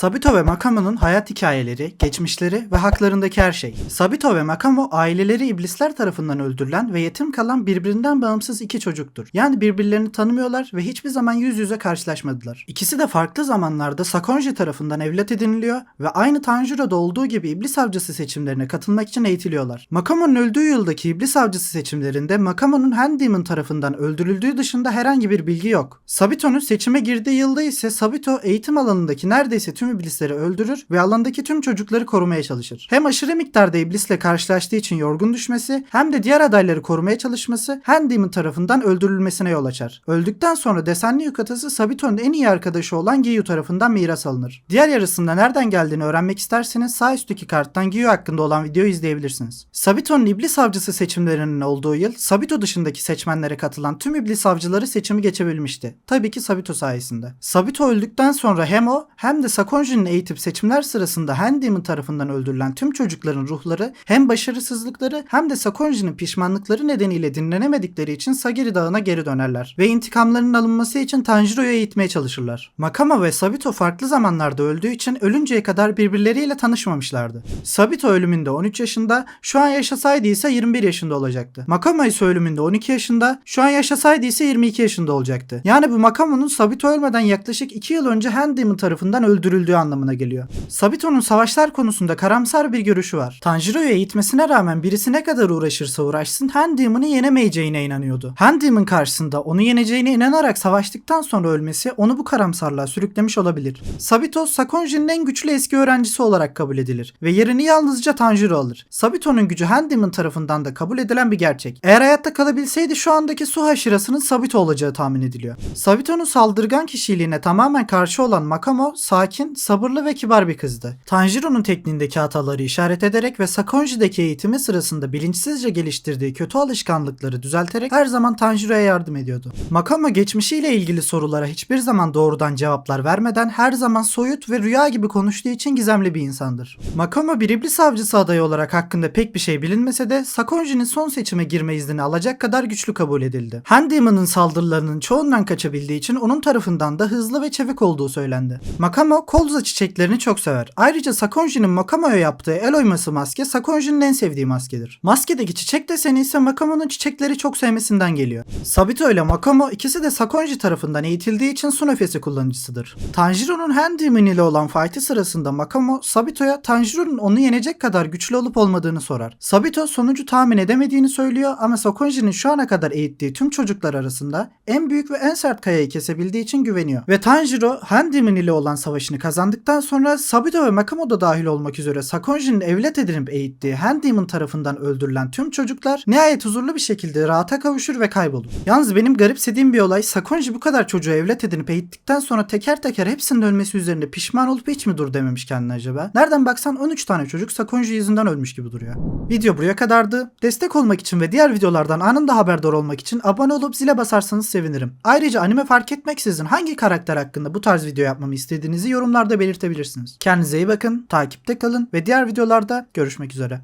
Sabito ve Makamo'nun hayat hikayeleri, geçmişleri ve haklarındaki her şey. Sabito ve Makamo aileleri iblisler tarafından öldürülen ve yetim kalan birbirinden bağımsız iki çocuktur. Yani birbirlerini tanımıyorlar ve hiçbir zaman yüz yüze karşılaşmadılar. İkisi de farklı zamanlarda Sakonji tarafından evlat ediniliyor ve aynı Tanjiro'da olduğu gibi iblis avcısı seçimlerine katılmak için eğitiliyorlar. Makamo'nun öldüğü yıldaki iblis avcısı seçimlerinde Makamo'nun Handemon tarafından öldürüldüğü dışında herhangi bir bilgi yok. Sabito'nun seçime girdiği yılda ise Sabito eğitim alanındaki neredeyse tüm iblisleri öldürür ve alandaki tüm çocukları korumaya çalışır. Hem aşırı miktarda iblisle karşılaştığı için yorgun düşmesi hem de diğer adayları korumaya çalışması Handemon tarafından öldürülmesine yol açar. Öldükten sonra desenli yukatası Sabito'nun en iyi arkadaşı olan Giyu tarafından miras alınır. Diğer yarısında nereden geldiğini öğrenmek isterseniz sağ üstteki karttan Giyu hakkında olan videoyu izleyebilirsiniz. Sabito'nun iblis avcısı seçimlerinin olduğu yıl Sabito dışındaki seçmenlere katılan tüm iblis avcıları seçimi geçebilmişti. Tabii ki Sabito sayesinde. Sabito öldükten sonra hem o hem de Sakonji'nin eğitip seçimler sırasında Handemon tarafından öldürülen tüm çocukların ruhları hem başarısızlıkları hem de Sakonji'nin pişmanlıkları nedeniyle dinlenemedikleri için Sagiri Dağı'na geri dönerler ve intikamlarının alınması için Tanjiro'yu eğitmeye çalışırlar. Makama ve Sabito farklı zamanlarda öldüğü için ölünceye kadar birbirleriyle tanışmamışlardı. Sabito ölümünde 13 yaşında, şu an yaşasaydı ise 21 yaşında olacaktı. Makama ise ölümünde 12 yaşında, şu an yaşasaydı ise 22 yaşında olacaktı. Yani bu Makamo'nun Sabito ölmeden yaklaşık 2 yıl önce Handemon tarafından öldürüldüğü anlamına geliyor. Sabito'nun savaşlar konusunda karamsar bir görüşü var. Tanjiro'yu eğitmesine rağmen birisi ne kadar uğraşırsa uğraşsın Handemon'u yenemeyeceğine inanıyordu. Handemon karşısında onu yeneceğine inanarak savaştıktan sonra ölmesi onu bu karamsarlığa sürüklemiş olabilir. Sabito, Sakonji'nin en güçlü eski öğrencisi olarak kabul edilir ve yerini yalnızca Tanjiro alır. Sabito'nun gücü Handemon tarafından da kabul edilen bir gerçek. Eğer hayatta kalabilseydi şu andaki su haşirasının Sabito olacağı tahmin ediliyor. Sabito'nun saldırgan kişiliğine tamamen karşı olan Makamo, sakin, sabırlı ve kibar bir kızdı. Tanjiro'nun tekniğindeki hataları işaret ederek ve Sakonji'deki eğitimi sırasında bilinçsizce geliştirdiği kötü alışkanlıkları düzelterek her zaman Tanjiro'ya yardım ediyordu. Makamo geçmişiyle ilgili sorulara hiçbir zaman doğrudan cevaplar vermeden her zaman soyut ve rüya gibi konuştuğu için gizemli bir insandır. Makamo bir iblis avcısı adayı olarak hakkında pek bir şey bilinmese de Sakonji'nin son seçime girme iznini alacak kadar güçlü kabul edildi. Handemon'un saldırılarının çoğundan kaçabildiği için onun tarafından da hızlı ve çevik olduğu söylendi. Makamo kolza çiçeklerini çok sever. Ayrıca Sakonji'nin Makamo'ya yaptığı el oyması maske Sakonji'nin en sevdiği maskedir. Maskedeki çiçek deseni ise Makamo'nun çiçekleri çok sevmesinden geliyor. Sabito ile Makamo ikisi de Sakonji tarafından eğitildiği için su nefesi kullanıcısıdır. Tanjiro'nun Handemon ile olan fight'i sırasında Makamo Sabito'ya Tanjiro'nun onu yenecek kadar güçlü olup olmadığını sorar. Sabito sonucu tahmin edemediğini söylüyor ama Sakonji'nin şu ana kadar eğittiği tüm çocuklar arasında en büyük ve en sert kayayı kesebildiği için güveniyor. Ve Tanjiro Handemon ile olan savaşını kazandıktan sonra Sabito ve Makamo da dahil olmak üzere Sakonji'nin evlat edinip eğittiği Handemon tarafından öldürülen tüm çocuklar nihayet huzurlu bir şekilde rahata kavuşur ve kaybolur. Yalnız benim garipsediğim bir olay Sakonji bu kadar çocuğu evlat edinip eğittikten sonra teker teker hepsinin ölmesi üzerine pişman olup hiç mi dur dememiş kendine acaba? Nereden baksan 13 tane çocuk Sakonji yüzünden ölmüş gibi duruyor. Video buraya kadardı. Destek olmak için ve diğer videolardan anında haberdar olmak için abone olup zile basarsanız sevinirim. Ayrıca anime fark etmeksizin hangi karakter hakkında bu tarz video yapmamı istediğinizi yorumlarda belirtebilirsiniz. Kendinize iyi bakın, takipte kalın ve diğer videolarda görüşmek üzere.